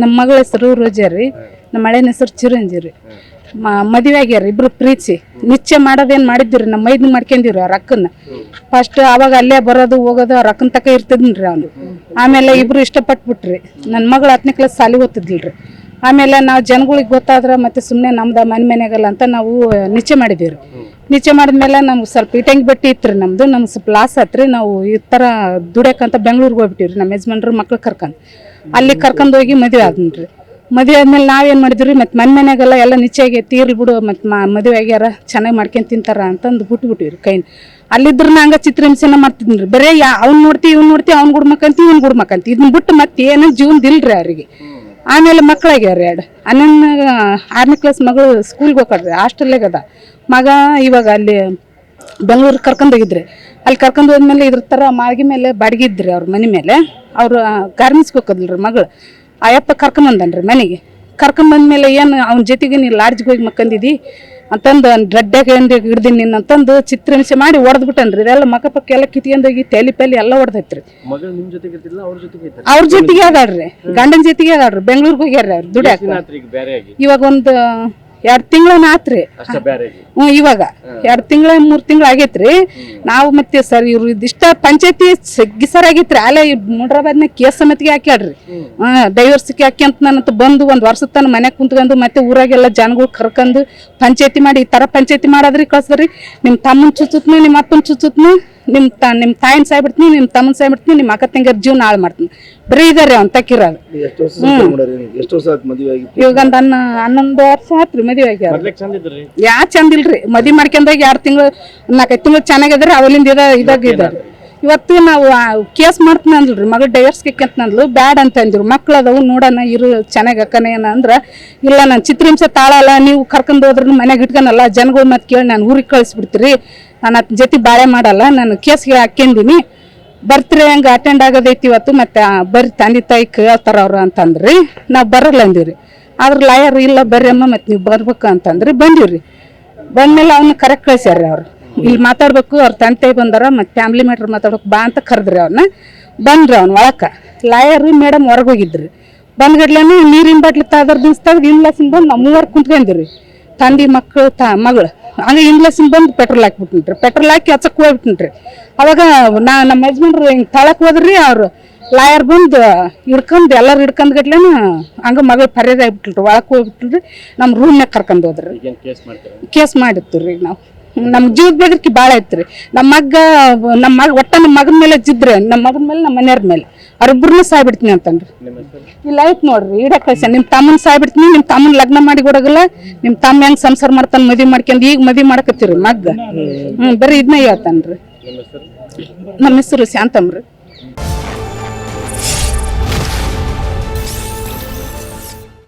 ನಿಮ್ಮ ಮಗಳ ಹೆಸರು? ರೋಜಾ ರೀ. ನಮ್ಮ ಮಳೆನ ಹೆಸರು ಚಿರಂಜಿ ರೀ. ಮದುವೆ ಆಗ್ಯಾರ ಇಬ್ರು ಪ್ರೀತಿ. ನಿಶ್ಚಯ ಮಾಡೋದೇನ್ ರೀ ನಮ್ಮ ಮೈದ್ ಮಾಡ್ಕೊಂಡಿವ್ರಿ ಅವ್ರ ಅಕ್ಕನ ಫಸ್ಟ್ ಅವಾಗ ಅಲ್ಲೇ ಬರೋದು, ಹೋಗೋದು, ಅವ್ರ ಅಕ್ಕನ ತಕ ಇರ್ತಿದ್ನ್ರಿ ಅವನು. ಆಮೇಲೆ ಇಬ್ರು ಇಷ್ಟಪಟ್ಬಿಟ್ರಿ. ನನ್ನ ಮಗಳು ಹತ್ತನೇ ಕ್ಲಾಸ್ ಸಾಲಿಗೆ ಓದ್ತಿದ್ಲ್ರಿ ಆಮೇಲೆ ನಾವು ಜನಗಳಿಗೆ ಗೊತ್ತಾದ್ರೆ ಮತ್ತೆ ಸುಮ್ಮನೆ ನಮ್ದು ಮನೆ ಮನೆಗಲ್ಲ ಅಂತ ನಾವು ನಿಚ್ಚೆ ಮಾಡಿದ್ದೀವಿ ರೀ ನಿಶ್ಚಯ ಮಾಡಿದ್ಮೇಲೆ ನಮ್ಗೆ ಸ್ವಲ್ಪ ಇಟಂಗಿ ಬಟ್ಟಿ ಇತ್ತು ರೀ ನಮ್ದು, ನಮ್ಗೆ ಸ್ವಲ್ಪ ಲಾಸ್ ಆತ್ರಿ. ನಾವು ಈ ಥರ ದುಡಿಯಕ್ಕಂತ ಬೆಂಗ್ಳೂರಿಗೆ ಹೋಗ್ಬಿಟ್ಟಿವಿ ರೀ ನಮ್ಮ ಯಜಮಾನ್ರು ಮಕ್ಳು ಕರ್ಕೊಂಡು. ಅಲ್ಲಿ ಕರ್ಕೊಂಡು ಹೋಗಿ ಮದುವೆ ಆದ್ನ್ರಿ ಮದುವೆ ಆದ್ಮೇಲೆ ನಾವೇನು ಮಾಡಿದ್ವಿ ಮತ್ತು ಮನೆ ಮನೆಗೆಲ್ಲ ಎಲ್ಲ ನಿಶ್ಚಯ ತೀರಿ ಬಿಡು, ಮತ್ತು ಮಾ, ಮದುವೆ ಆಗ್ಯಾರ ಚೆನ್ನಾಗಿ ಮಾಡ್ಕೊಂಡು ತಿಂತಾರ ಅಂತಂದು ಬಿಟ್ಬಿಟ್ಟಿವಿ ರೀ ಕೈನ. ಅಲ್ಲಿದ್ರ ಹಂಗೆ ಚಿತ್ರಹಿಂಸೆನ ಮಾಡ್ತಿದ್ನಿ ರೀ ಬರೀ ಯಾ, ಅವ್ನು ನೋಡ್ತಿ, ಇವ್ನು ನೋಡ್ತಿ, ಅವ್ನು ಗುಡ್ಮಕ್ಕಂತಿ ಇವ್ನು ಗುಡ್ಮಕ್ಕಂತಿ ಇದನ್ನ ಬಿಟ್ಟು ಮತ್ತೆ ಏನು ರೀ ಅವ್ರಿಗೆ. ಆಮೇಲೆ ಮಕ್ಕಳಾಗ್ಯಾರ ಎರಡು. ಹನ್ನೊಂದು ಆರನೇ ಕ್ಲಾಸ್ ಮಗಳು ಸ್ಕೂಲ್ಗೆ ಹೋಗ್ರಿ ಹಾಸ್ಟೆಲ್ಲಾಗ ಅದ. ಮಗ ಇವಾಗ ಅಲ್ಲಿ ಬೆಂಗಳೂರಿಗೆ ಕರ್ಕೊಂಡು ಹೋಗಿದ್ರಿ. ಅಲ್ಲಿ ಕರ್ಕೊಂಡು ಹೋದ್ಮೇಲೆ ಇದ್ರ ಥರ ಮಾಗಿ ಮೇಲೆ ಬಾಡಿಗೆ ಇದ್ರಿ ಅವ್ರ ಮನೆ ಮೇಲೆ. ಅವರು ಗಾರ್ಮೆಂಟ್ಸ್ಗೆ ಹೋಗೋದಿಲ್ರಿ ಮಗಳು. ಅಯ್ಯಪ್ಪ ಕರ್ಕೊಂಬಂದನ್ರಿ ಮನೆಗೆ. ಕರ್ಕೊಂಬಂದ್ಮೇಲೆ ಏನು ಅವ್ನ ಜೊತೆಗೆ ನೀನು ಲಾಡ್ಜ್ಗೆ ಹೋಗಿ ಮಕ್ಕಂದಿದ್ದಿ ಅಂತಂದು ಡ್ರಡ್ಡಾಗ ಹಿಡ್ದೀನಿ ನಿನ್ನ ಅಂತಂದು ಚಿತ್ರಹಿಂಸೆ ಮಾಡಿ ಹೊಡೆದ್ಬಿಟ್ಟನ್ರಿ ಇದೆಲ್ಲ ಮಕ್ಕ ಪಕ್ಕ ಎಲ್ಲ ಕಿತ್ಕೊಂಡೋಗಿ ತಲೆ ಪೆಲಿ ಎಲ್ಲ ಹೊಡೆದೈತ್ರಿ ಅವ್ರ ಜೊತೆಗೆ ಅದಾಡ್ರಿ ಅವ್ರ ಜೊತೆಗೆ ಅದಾಳ್ರಿ ಗಂಡನ ಜೊತೆಗೆ ಅದಾಡ್ರಿ ಬೆಂಗ್ಳೂರಿಗೆ ಹೋಗ್ಯಾರ ಅವ್ರು ದುಡ್ಯಾಕ. ಇವಾಗ ಒಂದು ಎರಡು ತಿಂಗಳ ಆತ್ರಿ. ಹ್ಞೂ ಇವಾಗ. ಎರಡು ತಿಂಗಳ ಮೂರು ತಿಂಗಳು ಆಗೈತ್ರಿ. ನಾವು ಮತ್ತೆ ಸರ್ ಇವ್ರು ಇದಿಷ್ಟ ಪಂಚಾಯತಿ ಸರ್ ಆಗೈತ್ರಿ. ಅಲ್ಲೇ ಮುಡ್ರಾಬಾದ್ನಾಗ ಕೇಸ್ ಸಮೇತಿಗೆ ಹಾಕ್ಯಾಡ್ರಿ ಹಾ ಡೈವರ್ಸಿಗೆ ಹಾಕಿ ಅಂತ ನನ್ನಂತ ಬಂದು ಒಂದು ವರ್ಷದ ತನ ಮನೆ ಕುಂತ್ಕೊಂಡು ಮತ್ತೆ ಊರಾಗೆಲ್ಲ ಜನಗಳು ಕರ್ಕೊಂಡು ಪಂಚಾಯತಿ ಮಾಡಿ ಈ ತರ ಪಂಚಾಯತಿ ಮಾಡಾದ್ರಿ ಕಳ್ಸದ್ರಿ. ನಿಮ್ಮ ತಮ್ಮನ ಚುಚ್ಚುತ್ನು ನಿಮ್ಮ ಅಪ್ಪನ ಚುಚ್ಚುತ್ನು. ನಿಮ್ಮ ತ ನಿಮ್ಮ ತಾಯಿನ ಸಾಯ್ಬಿಡ್ತೀನಿ ನಿಮ್ಮ ತಮ್ಮನ ಸಾಯ್ಬಿಡ್ತೀನಿ ನಿಮ್ಮ ಅಕ್ಕ ತಂಗಿಯರ ಜೀವನ ಹಾಳು ಮಾಡ್ತೀನಿ. ಬರೀ ಇದಾರೆ ಅವ್ನು ತಕ್ಕಿರೋದು ಎಷ್ಟು ವರ್ಷ ಸಂಸಾರ ಮಾಡ್ಯಾರಿ ನೀವು? ಎಷ್ಟು ವರ್ಷ ಆಯ್ತು ಮದುವೆ ಆಗಿ? ಇವಾಗ ಒಂದು ಹನ್ನ ಹನ್ನೊಂದು ವರ್ಷ ಆತ್ರಿ ಮದುವೆ ಆಗ್ಯಾರ ಚಂದ ಇದ್ರಿ? ಯಾ ಚಂದ ಇಲ್ರಿ. ಮದಿ ಮಾಡ್ಕೊಂಡಾಗ ಎರಡು ತಿಂಗಳು ನಾಲ್ಕೈದು ತಿಂಗಳು ಚೆನ್ನಾಗಿದ್ರೆ ಅವಲಿಂದ ಇದ ಇದಾಗ ಇದಾರೆ. ಇವತ್ತು ನಾವು ಕೇಸ್ ಮಾಡ್ತೀನಿ ಅಂದ್ರಿ ಮಗಳು ಡೈವರ್ಸ್ ಅಂದ್ಲು ಬ್ಯಾಡ್ ಅಂತ ಅಂದ್ರು ಮಕ್ಳು ಅದಾವು ನೋಡೋಣ, ಇರು, ಚೆನ್ನಾಗಿ ಅಕ್ಕನ ಏನ ಅಂದ್ರ, ಇಲ್ಲ ನಾನು ಚಿತ್ರಹಿಂಸೆ ತಾಳಲ್ಲ, ನೀವು ಕರ್ಕೊಂಡು ಹೋದ್ರೂ ಮನೆಗೆ ಇಟ್ಕೊನಲ್ಲ, ಜನಗಳು ಮತ್ತೆ ಕೇಳಿ ನಾನು ಊರಿಗೆ ಕಳಿಸ್ಬಿಡ್ತೀರಿ. ನಾನು ಅದ್ ಜೊತೆ ಬಾಳೆ ಮಾಡಲ್ಲ, ನಾನು ಕೇಸ್ಗೆ ಹಾಕ್ಯಂದಿನಿ. ಬರ್ತೀರಿ ಹಂಗೆ ಅಟೆಂಡ್ ಆಗೋದೈತಿ ಇವತ್ತು, ಮತ್ತೆ ಬರ್ರಿ ತಂದೆ ತಾಯಿ ಕೇಳ್ತಾರ ಅವ್ರು ಅಂತಂದ್ರಿ. ನಾವು ಬರಲ್ಲ ಅಂದಿರಿ ಆದ್ರೆ ಲಾಯರ್ ಇಲ್ಲ, ಬರ್ರಿ ಅಮ್ಮ ಮತ್ತೆ ನೀವು ಬರ್ಬೇಕು ಅಂತಂದ್ರಿ ಬಂದಿವ್ರಿ. ಬಂದಮೇಲೆ ಅವನ್ನ ಕರೆಕ್ಟ್ ಕಳ್ಸ್ಯಾರ ಅವ್ರು. ಇಲ್ಲಿ ಮಾತಾಡ್ಬೇಕು ಅವ್ರ ತಂದೆ ಬಂದಾರ ಮತ್ತೆ ಫ್ಯಾಮಿಲಿ ಮ್ಯಾಟ್ರ್ ಮಾತಾಡ್ಬೇಕು ಬಾ ಅಂತ ಕರೆದ್ರಿ ಅವ್ನ ಬಂದ್ರಿ ಅವ್ನ ಒಳಕ. ಲಾಯರ್ ಮೇಡಮ್ ಹೊರಗೆ ಹೋಗಿದ್ರಿ. ಬಂದ್ಗಡ್ಲೇನು ನೀರಿನ ಬಾಟ್ಲಿ ತಾದ್ರ ದಿನ್ಸ್ದಾಗ ಇಂಗ್ಲಾಸಿಂದ ಬಂದು ನಾವು ಮೂವರು ಕುಂತ್ಕೊಂಡಿರಿ. ತಂದೆ ಮಕ್ಕಳು ತ ಮಗಳು. ಹಂಗೆ ಇಂಗ್ಲಾಸಿಂದ ಬಂದು ಪೆಟ್ರೋಲ್ ಹಾಕ್ಬಿಟ್ಟಿನ್ರಿ ಪೆಟ್ರೋಲ್ ಹಾಕಿ ಹಚ್ಚಕ್ ಹೋಗ್ಬಿಟ್ಟಿನ್ರಿ ಅವಾಗ ನಾ ನಮ್ಮ ಯಜಮಾನ್ರು ಹಿಂಗೆ ತಳಕ್ ಹೋದ್ರಿ ಅವ್ರು ಲಾಯರ್ ಬಂದು ಹಿಡ್ಕೊಂಡು ಎಲ್ಲರೂ ಹಿಡ್ಕೊಂಡ್ ಗಟ್ಲೆನ ಹಂಗ ಮಗಳು ಪರ್ಯಾದ ಆಗ್ಬಿಟ್ರಿ ಒಳಕ್ಕೆ ಹೋಗ್ಬಿಟ್ರಿ ನಮ್ಮ ರೂಮ್ನಾಗ ಕರ್ಕೊಂಡ್ ಹೋದ್ರಿ. ಕೇಸ್ ಮಾಡಿರ್ತೀವಿ ಕೇಸ್ ಮಾಡಿತ್ತು ರೀ ನಾವು. ನಮ್ಮ ಜೀವದ ಬೆದರಿಕೆ ಭಾಳ ಐತ್ರಿ. ನಮ್ಮ ಮಗ ನಮ್ಮ ಮಗ ಒಟ್ಟ ನಮ್ಮ ಮಗನ ಮೇಲೆ ಜಿದ್ರೆ ನಮ್ಮ ಮಗನ ಮೇಲೆ ನಮ್ಮ ಮನೆಯವ್ರ ಮೇಲೆ. ಅವ್ರಿಬ್ರನ್ನೂ ಸಾಯ್ಬಿಡ್ತೀನಿ ಅಂತಂದ್ರಿ. ಇಲ್ಲ ಐತ್ ನೋಡ್ರಿ ಇಡ ಕಳ್ಸ ನಿಮ್ಮ ತಮ್ಮನ ಸಾಯ್ಬಿಡ್ತೀನಿ ನಿಮ್ಮ ತಮ್ಮನ ಲಗ್ನ ಮಾಡಿ ಕೊಡೋಗಲ್ಲ ನಿಮ್ಮ ತಮ್ಮ ಹೆಂಗ್ ಸಂಸಾರ ಮಾಡ್ತಾನೆ ಮದುವೆ ಮಾಡ್ಕೊಂಡು ಈಗ ಮದುವೆ ಮಾಡಕತ್ತೀರಿ ಮಗ್ಗ. ಹ್ಞೂ ಬರೀ ಇದನ್ನ ಹೇಳ್ತಾನ್ರಿ. ನಿಮ್ಮ ಹೆಸರು? ನಮ್ಮ ಹೆಸರು ಶಾಂತಮ್ರಿ